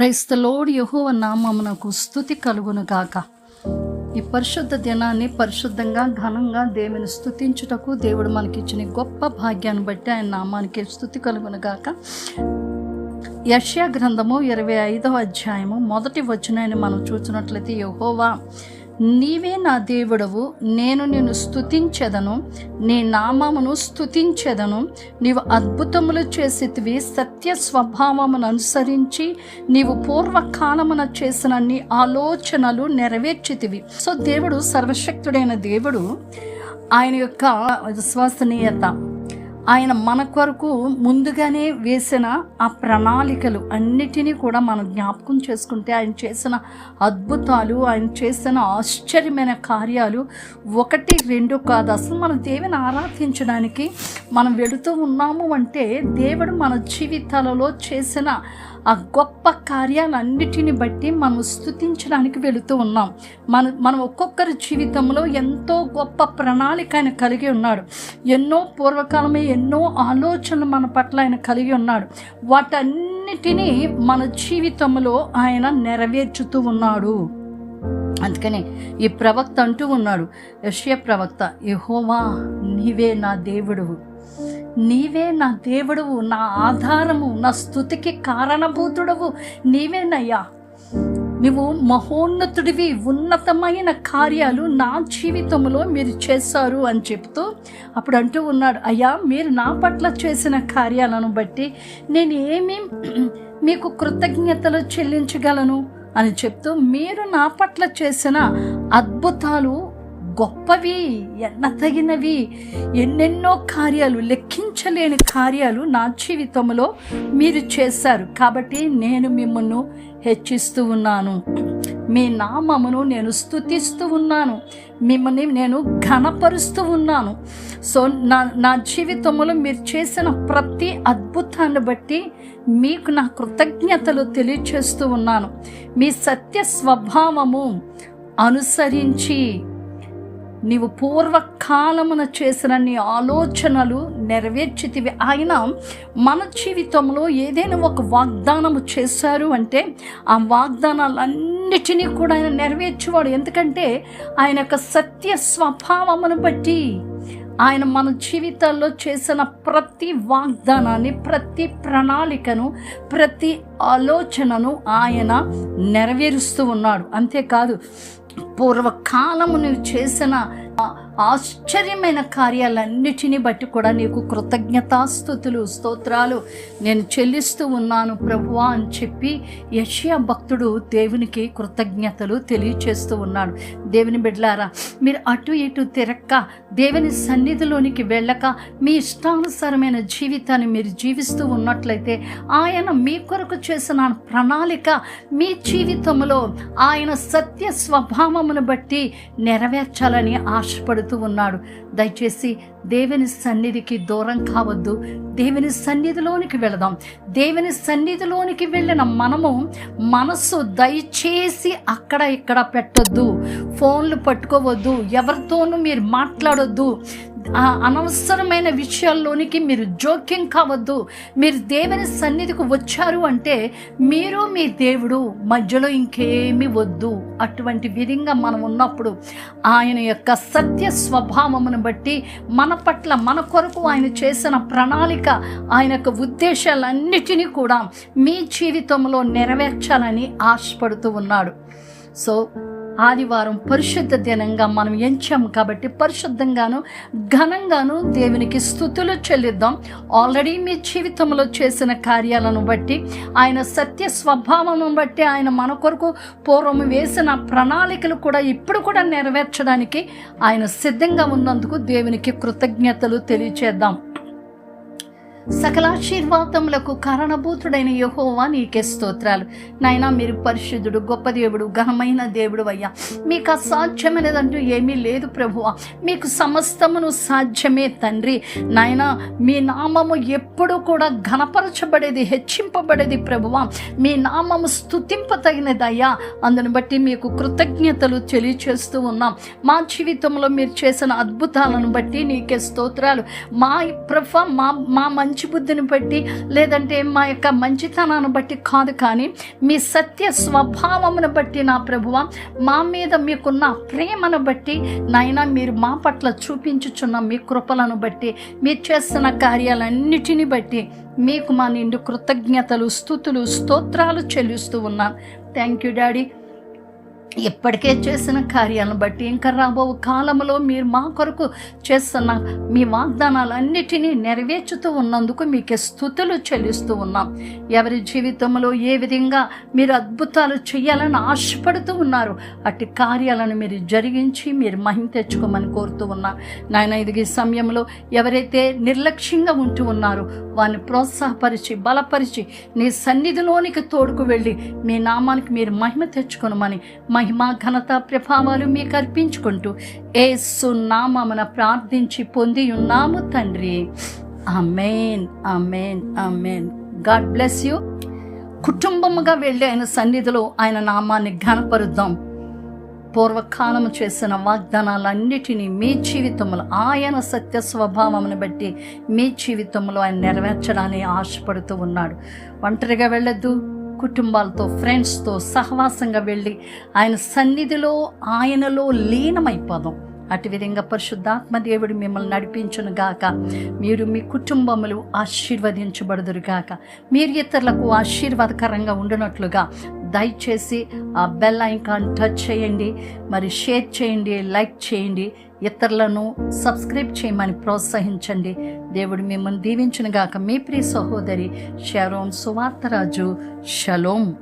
క్రైస్తలోడు యహోవ నామమునకు స్థుతి కలుగును గాక. ఈ పరిశుద్ధ దినాన్ని పరిశుద్ధంగా ఘనంగా దేవుని స్థుతించుటకు దేవుడు మనకిచ్చిన గొప్ప భాగ్యాన్ని బట్టి ఆయన నామానికి స్థుతి కలుగును గాక. యష్యా గ్రంథము ఇరవై ఐదవ అధ్యాయము మొదటి వచనాన్ని మనం చూసినట్లయితే యహోవా నీవే నా దేవుడవు నేను నిన్ను స్థుతించెదను నీ నామమును స్థుతించెదను నీవు అద్భుతములు చేసేటివి సత్య స్వభావమును అనుసరించి నీవు పూర్వకాలమున చేసిన నీ ఆలోచనలు నెరవేర్చితివి. సో దేవుడు సర్వశక్తుడైన దేవుడు ఆయన యొక్క విశ్వసనీయత ఆయన మన కొరకు ముందుగానే వేసిన ఆ ప్రణాళికలు అన్నిటినీ కూడా మనం జ్ఞాపకం చేసుకుంటే ఆయన చేసిన అద్భుతాలు ఆయన చేసిన ఆశ్చర్యమైన కార్యాలు ఒకటి రెండు కాదు. అసలు మన దేవుని ఆరాధించడానికి మనం వెళుతూ ఉన్నాము అంటే దేవుడు మన జీవితాలలో చేసిన ఆ గొప్ప కార్యాలన్నిటిని బట్టి మనం స్థుతించడానికి వెళుతూ ఉన్నాం. మన మనం ఒక్కొక్కరి జీవితంలో ఎంతో గొప్ప ప్రణాళిక ఆయన కలిగి ఉన్నాడు. ఎన్నో పూర్వకాలమే ఎన్నో ఆలోచనలు మన పట్ల ఆయన కలిగి ఉన్నాడు. వాటన్నిటినీ మన జీవితంలో ఆయన నెరవేర్చుతూ ఉన్నాడు. అందుకని ఈ ప్రవక్త అంటూ ఉన్నాడు యశ్య ప్రవక్త యహోవా నీవే నా దేవుడువు. నీవే నా దేవుడువు నా ఆధారము నా స్థుతికి కారణభూతుడవు. నీవేనయ్యా. నువ్వు మహోన్నతుడివి ఉన్నతమైన కార్యాలు నా జీవితంలో మీరు చేశారు అని చెప్తూ అప్పుడు అంటూ ఉన్నాడు అయ్యా మీరు నా పట్ల చేసిన కార్యాలను బట్టి నేను ఏమి మీకు కృతజ్ఞతలు చెల్లించగలను? అని చెప్తూ మీరు నా పట్ల చేసిన అద్భుతాలు గొప్పవి ఎన్నతగినవి ఎన్నెన్నో కార్యాలు లెక్కించలేని కార్యాలు నా జీవితంలో మీరు చేశారు. కాబట్టి నేను మిమ్మల్ని హెచ్చిస్తూ ఉన్నాను. మీ నామమును నేను స్థుతిస్తూ ఉన్నాను. మిమ్మల్ని నేను ఘనపరుస్తూ ఉన్నాను. సో నా నా జీవితంలో మీరు చేసిన ప్రతి అద్భుతాన్ని బట్టి మీకు నా కృతజ్ఞతలు తెలియచేస్తూ ఉన్నాను. మీ సత్య స్వభావము అనుసరించి నీవు పూర్వకాలమున చేసిన నీ ఆలోచనలు నెరవేర్చితివి. ఆయన మన జీవితంలో ఏదైనా ఒక వాగ్దానము చేశారు అంటే ఆ వాగ్దానాలన్నిటినీ కూడా ఆయన నెరవేర్చేవాడు. ఎందుకంటే ఆయన యొక్క సత్య స్వభావమును బట్టి ఆయన మన జీవితాల్లో చేసిన ప్రతి వాగ్దానాన్ని ప్రతి ప్రణాళికను ప్రతి ఆలోచనను ఆయన నెరవేరుస్తూ ఉన్నాడు. అంతేకాదు పూర్వకాలము నువ్వు చేసిన ఆశ్చర్యమైన కార్యాలన్నిటిని బట్టి కూడా నీకు కృతజ్ఞతాస్థుతులు స్తోత్రాలు నేను చెల్లిస్తూ ఉన్నాను ప్రభువా అని చెప్పి యషియా భక్తుడు దేవునికి కృతజ్ఞతలు తెలియచేస్తూ ఉన్నాడు. దేవుని బిడ్లారా మీరు అటు ఇటు తిరక్క దేవుని సన్నిధిలోనికి వెళ్ళక మీ ఇష్టానుసారమైన జీవితాన్ని మీరు జీవిస్తూ ఉన్నట్లయితే ఆయన మీ కొరకు చేసిన ప్రణాళిక మీ జీవితంలో ఆయన సత్య స్వభావమును బట్టి నెరవేర్చాలని ఆశ ఆశపడుతూ ఉన్నాడు. దయచేసి దేవుని సన్నిధికి దూరం కావద్దు. దేవుని సన్నిధిలోనికి వెళదాం. దేవుని సన్నిధిలోనికి వెళ్ళిన మనము మనస్సు దయచేసి అక్కడ ఇక్కడ పెట్టొద్దు. ఫోన్లు పట్టుకోవద్దు. ఎవరితోనూ మీరు మాట్లాడొద్దు. అనవసరమైన విషయాల్లోనికి మీరు జోక్యం కావద్దు. మీరు దేవుని సన్నిధికి వచ్చారు అంటే మీరు మీ దేవుడు మధ్యలో ఇంకేమి వద్దు. అటువంటి విధంగా మనం ఉన్నప్పుడు ఆయన యొక్క సత్య స్వభావమును బట్టి మన పట్ల మన కొరకు ఆయన చేసిన ప్రణాళిక ఆయన యొక్క ఉద్దేశాలన్నిటినీ కూడా మీ జీవితంలో నెరవేర్చాలని ఆశపడుతూ ఉన్నాడు. సో ఆదివారం పరిశుద్ధ దినంగా మనం ఎంచాం కాబట్టి పరిశుద్ధంగాను ఘనంగాను దేవునికి స్థుతులు చెల్లిద్దాం. ఆల్రెడీ మీ జీవితంలో చేసిన కార్యాలను బట్టి ఆయన సత్య స్వభావం బట్టి ఆయన మన కొరకు పూర్వం వేసిన ప్రణాళికలు కూడా ఇప్పుడు కూడా నెరవేర్చడానికి ఆయన సిద్ధంగా ఉన్నందుకు దేవునికి కృతజ్ఞతలు తెలియచేద్దాం. సకలాశీర్వాదములకు కారణభూతుడైన యహోవా నీకే స్తోత్రాలు. నాయనా మీరు పరిశుద్ధుడు గొప్ప దేవుడు ఘనమైన దేవుడు అయ్యా. మీకు అసాధ్యమైనదంటూ ఏమీ లేదు ప్రభువ. మీకు సమస్తమును సాధ్యమే తండ్రి. నాయన మీ నామము ఎప్పుడు కూడా ఘనపరచబడేది హెచ్చింపబడేది ప్రభువ. మీ నామము స్థుతింపతగినదయ్యా అందును బట్టి మీకు కృతజ్ఞతలు తెలియచేస్తూ ఉన్నాం. మా జీవితంలో మీరు చేసిన అద్భుతాలను బట్టి నీకే స్తోత్రాలు. మా ప్రభ మా మా మంచి బుద్ధిని బట్టి లేదంటే మా యొక్క మంచితనాన్ని బట్టి కాదు కానీ మీ సత్య స్వభావమును బట్టి నా ప్రభువ మా మీద మీకున్న ప్రేమను బట్టి నాయన మీరు మా పట్ల చూపించుచున్న మీ కృపలను బట్టి మీరు చేస్తున్న కార్యాలన్నిటిని బట్టి మీకు మా నిండు కృతజ్ఞతలు స్థుతులు స్తోత్రాలు చెల్లిస్తూ ఉన్నాను థ్యాంక్ యూ డాడీ ఇప్పటికే చేసిన కార్యాలను బట్టి ఇంకా రాబో కాలంలో మీరు మా కొరకు చేస్తున్న మీ వాగ్దానాలన్నిటినీ నెరవేర్చుతూ ఉన్నందుకు మీకు స్థుతులు చెల్లిస్తూ ఉన్నాం. ఎవరి జీవితంలో ఏ విధంగా మీరు అద్భుతాలు చేయాలని ఆశపడుతూ ఉన్నారు అట్టి కార్యాలను మీరు జరిగించి మీరు మహిమ తెచ్చుకోమని కోరుతూ ఉన్నా. నాయన ఇది సమయంలో ఎవరైతే నిర్లక్ష్యంగా ఉంటూ ఉన్నారో వారిని ప్రోత్సాహపరిచి బలపరిచి నీ సన్నిధిలోనికి తోడుకు వెళ్ళి మీ నామానికి మీరు మహిమ తెచ్చుకోనమని మహిమ ఘనత ప్రభావాలు మీకు అర్పించుకుంటూ ఏ నామమున ప్రార్థించి పొంది ఉన్నాము తండ్రి. Amen amen amen God bless you. కుటుంబముగా వెళ్ళి ఆయన సన్నిధిలో ఆయన నామాన్ని ఘనపరుద్దాం. పూర్వకాలము చేసిన వాగ్దానాలన్నిటినీ మీ జీవితంలో ఆయన సత్య స్వభావమును బట్టి మీ జీవితంలో ఆయన నెరవేర్చడానికి ఆశపడుతూ ఉన్నాడు. ఒంటరిగా వెళ్ళొద్దు. కుటుంబాలతో ఫ్రెండ్స్తో సహవాసంగా వెళ్ళి ఆయన సన్నిధిలో ఆయనలో లీనమైపోదాం. అటు విధంగా పరిశుద్ధాత్మ దేవుడు మిమ్మల్ని నడిపించును గాక. మీరు మీ కుటుంబములు ఆశీర్వదించబడదురు గాక. మీరు ఇతరులకు ఆశీర్వాదకరంగా ఉండునట్లుగా దయచేసి ఆ బెల్ ఐకాన్ టచ్ చేయండి. మరి షేర్ చేయండి లైక్ చేయండి. ఇతరులను సబ్స్క్రైబ్ చేయమని ప్రోత్సహించండి. దేవుడు మిమ్మల్ని దీవించిన గాక మీ ప్రియ సహోదరి షరోన్ సువార్తరాజు. షలోం.